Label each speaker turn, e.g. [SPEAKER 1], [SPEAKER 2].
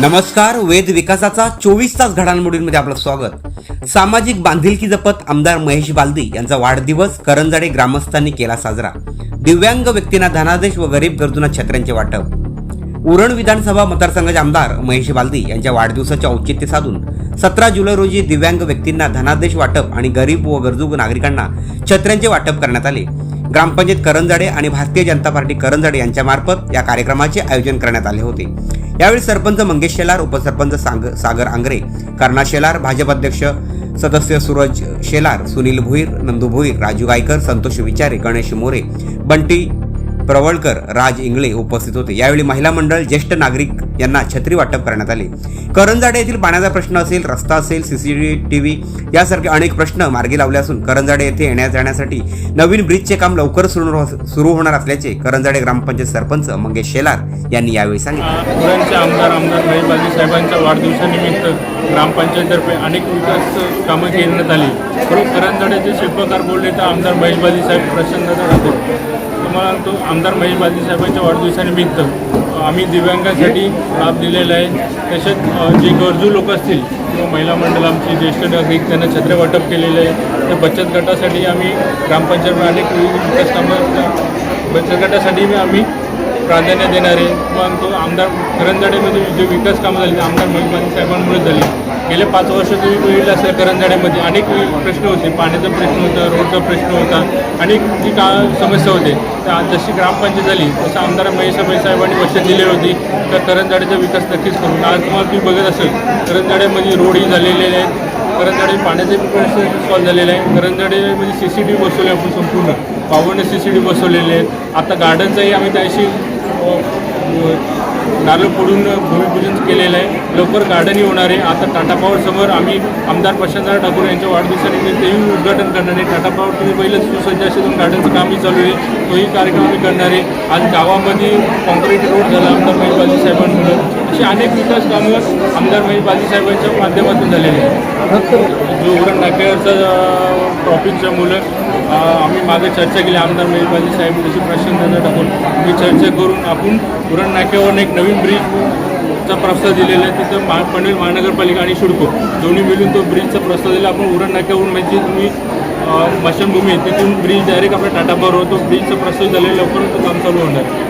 [SPEAKER 1] नमस्कार वेद विकासाचा चोवीस तास घडामोडींमध्ये आपलं स्वागत. सामाजिक बांधिलकी जपत आमदार महेश बालदी यांचा वाढदिवस करंजाडे ग्रामस्थांनी केला साजरा. दिव्यांग व्यक्तींना धनादेश व गरीब गरजूंना छत्र्यांचे वाटप. उरण विधानसभा मतदारसंघाचे आमदार महेश बालदी यांच्या वाढदिवसाचे औचित्य साधून सतरा जुलै रोजी दिव्यांग व्यक्तींना धनादेश वाटप आणि गरीब व गरजू नागरिकांना छत्र्यांचे वाटप करण्यात आले. ग्रामपंचायत करंजाडे आणि भारतीय जनता पार्टी करंजाडे यांच्यामार्फत या कार्यक्रमाचे आयोजन करण्यात आले होते. यावेळी सरपंच मंगेश शेलार उपसरपंच सांग सागर आंग्रे कर्णा शेलार भाजप अध्यक्ष सदस्य सूरज शेलार सुनील भुईर नंदू भुईर राजू गायकर संतोष विचारे गणेश मोरे बंटी प्रवळकर राज इंगळे उपस्थित होते. यावेळी महिला मंडळ ज्येष्ठ नागरिक यांना छत्री वाटप करण्यात आले. करंजाडे येथील पाण्याचा प्रश्न असेल रस्ता असेल सीसीटीव्ही यासारखे अनेक प्रश्न मार्गी लावले असून करंजाडे येथे येण्या जाण्यासाठी नवीन ब्रिजचे काम लवकर सुरू सुरू होणार असल्याचे करंजाडे ग्रामपंचायत सरपंच मंगेश शेलार यांनी यावेळी सांगितले.
[SPEAKER 2] आमदार आमदार महेशबाजी साहेबांच्या वाढदिवसानिमित्त ग्रामपंचायततर्फे अनेक विकास कामं करण्यात आली. करंजाड्याचे शिल्पकार बोलले तर आमदार महेशबाजी साहेब प्रसन्न राहतो तुम्हाला तो आमदार महेशबाजी साहेबांच्या वाढदिवसानिमित्त आम्ही दिव्यांगासाठी लाभ दिलेला आहे. तसेच जे गरजू लोक असतील किंवा महिला मंडळ आमची ज्येष्ठ नागरिक त्यांना छत्रे वाटप केलेले आहे. त्या बचत गटासाठी आम्ही ग्रामपंचायत अनेक विकास कामं बचत गटासाठी मी आम्ही प्राधान्य देणारे मग तो आमदार करंजाडेमध्ये जे विकास कामं झाली आमदार महिबानी साहेबांमुळे झाली. गेले पाच वर्ष तुम्ही बघितलं असेल करंजाडेमध्ये अनेक प्रश्न होते. पाण्याचा प्रश्न होता रोडचा प्रश्न होता अनेक जी का समस्या होते. त्या जशी ग्रामपंचायत झाली तसं आमदार महेशाबाई साहेबांनी वर्ष दिले होती. तर करंजाड्याचा विकास नक्कीच करून आज तुम्हाला तुम्ही बघत असेल करंजाड्यामध्ये रोडही झालेले आहेत. करंजाडे पाण्याचे प्रश्न सॉल्व्ह झालेले आहे करंजाडेमध्ये सी सी टी व्ही बसवले आपण संपूर्ण पावणे सी सी टी व्ही बसवलेले आहेत. आता गार्डनचाही आम्ही त्याशी नारळ फोडून भूमिपूजन केलेलं आहे. लवकर गार्डनही होणार आहे. आता टाटा पॉवर समोर आम्ही आमदार प्रशांतराव ठाकूर यांच्या वाढदिवसानिमित्त तेही उद्घाटन करणार आहे. टाटा पॉवर तुम्ही पहिलंच सुसज्ज असे दोन गार्डनचं कामही चालू आहे. तोही कार्यक्रम आम्ही करणार आहे. आज गावामध्ये कॉन्क्रीट रोड झाला. आमदार महेश साहेबांमुळे अशी अनेक विकास कामं आमदार महेश बाजी साहेबांच्या माध्यमातून झालेली आहेत. जो उरण नाक्यावरचा टॉपिकच्या मुलं आम्ही मागे चर्चा केली आमदार महेश साहेब त्याची प्रश्न टाकून मी चर्चा करून आपण उरण नाक्यावर एक नवीन ब्रिजचा प्रस्ताव दिलेला आहे. तिथं मा पनवेल महानगरपालिका आणि शिडको दोन्ही मिळून तो ब्रिजचा प्रस्ताव दिला. आपण उरण नाक्यावरून म्हणजे तुम्ही अ, स्मशानभूमी आहे तिथून ब्रिज डायरेक्ट आपल्या टाटा होतो. तो ब्रिजचा प्रस्ताव झालेला लवकरच तो काम चालू होणार आहे.